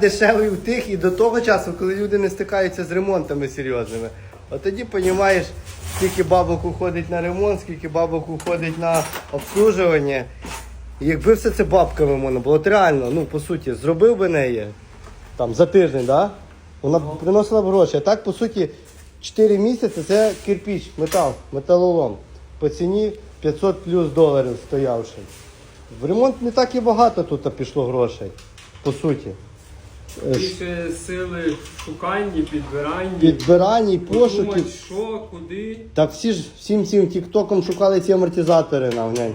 дешевий в тих і до того часу, коли люди не стикаються з ремонтами серйозними. От тоді розумієш, скільки бабок уходить на ремонт, скільки бабок уходить на обслужування. Якби все це бабками можна було, от реально, ну по суті, зробив би неї там за тиждень, да? вона б приносила б гроші. А так, по суті, 4 місяці це кирпіч, метал, металолом. По ціні 500 плюс доларів стоявши. В ремонт не так і багато тут пішло грошей, по суті. Більше сили в шуканні, підбиранні. Підбиранні, пошуки. Що, куди. Так всі ж всім цим тіктоком шукали ці амортизатори на глянь.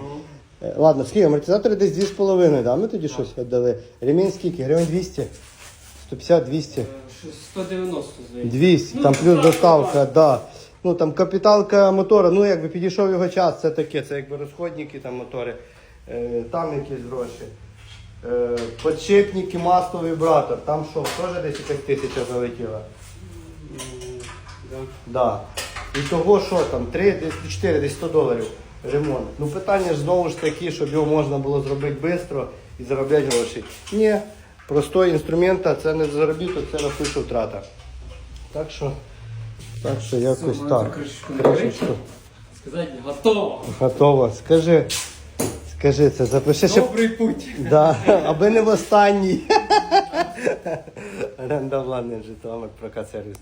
Е, Ладно, скільки амортизатори десь 2,5, да? Ми тоді щось віддали. Ремінь скільки? Гривень 200? 150, 200. Е, що 190, здається. 200, Ну, там плюс так, доставка, да. Ну там капіталка мотора, ну якби підійшов його час, це таке, це якби розходники там мотори, е, там якісь гроші. Е, подшипники, масло, вібратор, там що, теж десь якась тисяча залетіла. Да. І того, що там, 3, 4, десь 100 доларів ремонт. Ну питання ж знову ж таки, щоб його можна було зробити швидко і заробляти гроші. Ні, простої інструмента це не заробіток, це напишу втрата. Так що, так що якось так. Сказати, готово. Готово. Скажи, скажи це, запиши ще. Добрий путь. Да, аби не в останній. Оренда владний Житомир, прокат сервіс.